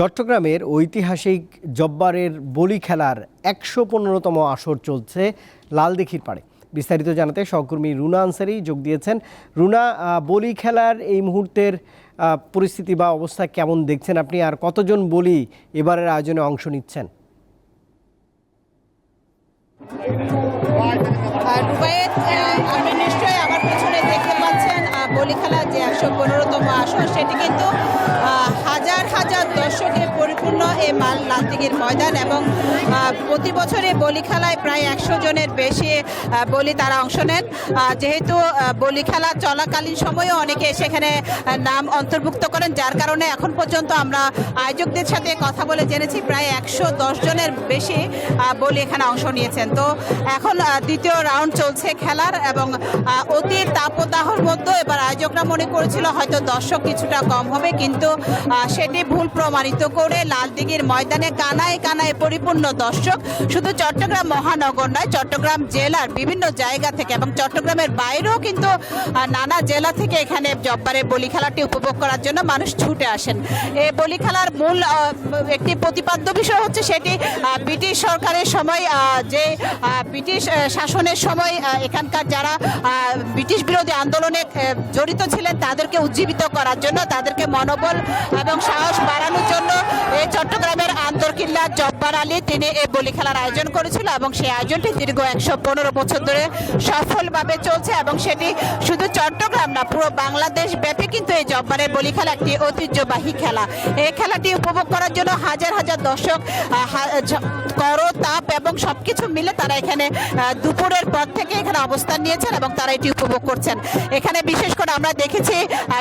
চট্টগ্রামের ঐতিহাসিক জব্বারের বলি খেলার একশো পনেরোতম আসর চলছে লালদিঘির পাড়ে। বিস্তারিত জানাতে সহকর্মী রুনা আনসারি যোগ দিয়েছেন। রুনা বলি খেলার এই মুহূর্তের পরিস্থিতি বা অবস্থা কেমন দেখছেন আপনি? আর কতজন বলি এবারের আয়োজনে অংশ নিচ্ছেন? নিশ্চয়ই আমার দেখতে পাচ্ছেন বলি খেলার যে একশো পনেরোতম আসর। সেটি কিন্তু হাজার হাজার দর্শকে পরিপূর্ণ এই মাল লালদিঘির ময়দান এবং প্রতি বছরে বলি খেলায় প্রায় একশো জনের বেশি বলি তারা অংশ নেন। যেহেতু বলি খেলা চলাকালীন সময়েও অনেকে সেখানে নাম অন্তর্ভুক্ত করেন, যার কারণে এখন পর্যন্ত আমরা আয়োজকদের সাথে কথা বলে জেনেছি, প্রায় একশো দশ জনের বেশি বলি এখানে অংশ নিয়েছেন। তো এখন দ্বিতীয় রাউন্ড চলছে খেলার এবং অতি তাপদাহর মধ্যে এবার আয়োজকরা মনে করেছিল, হয়তো দর্শক কিছুটা কম হবে, কিন্তু সেটি ভুল প্রমাণিত করে লালদিঘির ময়দানে কানায় কানায় পরিপূর্ণ দর্শক শুধু চট্টগ্রাম মহানগর নয়, চট্টগ্রাম জেলার বিভিন্ন জায়গা থেকে এবং চট্টগ্রামের বাইরেও কিন্তু নানা জেলা থেকে এখানে জব্বারের বলি খেলাটি উপভোগ করার জন্য মানুষ ছুটে আসেন। এই বলি খেলার মূল একটি প্রতিপাদ্য বিষয় হচ্ছে সেটি ব্রিটিশ সরকারের সময় যে ব্রিটিশ শাসনের সময় এখানকার যারা ব্রিটিশ বিরোধী আন্দোলনে জড়িত ছিলেন, তাদেরকে উজ্জীবিত করার জন্য, তাদেরকে মনোবল এবং সাহস বাড়ানোর জন্য এই চট্টগ্রামের আন্তর্কিল্লা জব্বার আলী, তিনি এই বলি খেলার আয়োজন করেছিল এবং সেই আয়োজনটি দীর্ঘ একশো পনেরো বছর ধরে সফলভাবে চলছে এবং সেটি শুধু চট্টগ্রাম না, পুরো বাংলাদেশ ব্যাপী কিন্তু এই জব্বারের বলি খেলা একটি ঐতিহ্যবাহী খেলা। এই খেলাটি উপভোগ করার জন্য হাজার হাজার দর্শক করো তাপ এবং সবকিছু মিলে তারা এখানে দুপুরের পর থেকে এখানে অবস্থান নিয়েছেন এবং তারা এটি উপভোগ করছেন। এখানে বিশেষ করে আমরা দেখেছি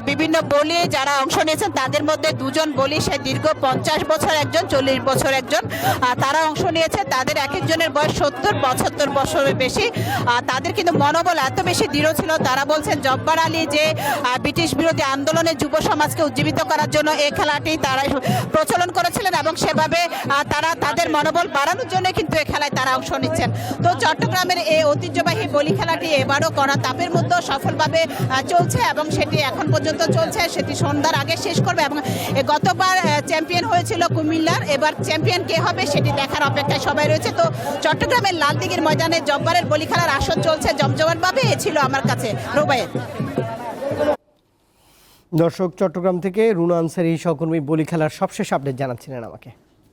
বিভিন্ন বলি যারা অংশ নিয়েছেন, তাদের মধ্যে দুজন বলি, সে দীর্ঘ পঞ্চাশ বছর একজন, চল্লিশ বছর একজন। তারা অংশ নিয়েছে, তাদের এক একজনের বয়স সত্তর, পঁচাত্তর বছরের বেশি। তাদের কিন্তু মনোবল এত বেশি দৃঢ় ছিল, তারা বলছেন, জব্বার আলী যে ব্রিটিশ বিরোধী আন্দোলনে যুব সমাজকে উজ্জীবিত করার জন্য এই খেলাটি তারা প্রচলন করেছিলেন এবং সেভাবে তারা তাদের মনোবল বাড়ানোর জন্য কিন্তু এই খেলায় তারা অংশ নিচ্ছেন। তো চট্টগ্রামের এই ঐতিহ্যবাহী বলি খেলাটি এবারও করা তাপের মধ্যেও সফলভাবে চলছে এবং সেটি এখন পর্যন্ত চলছে। সেটি সন্ধ্যার আগে শেষ করবে এবং গতবার চ্যাম্পিয়ন হয়েছিল কুমিল্লার। এবার চ্যাম্পিয়ন কে হবে সেটি দেখার অপেক্ষায় সবাই রয়েছে। তো চট্টগ্রামের লালদিঘির ময়দানে জব্বারের বলি খেলার আসর চলছে জমজমাটভাবে। এ ছিল আমার কাছে রোবায়েত। দর্শক, চট্টগ্রাম থেকে রুনা আনসারি সহকর্মী বলি খেলার সবশেষ আপডেট জানাচ্ছিলেন আমাকে।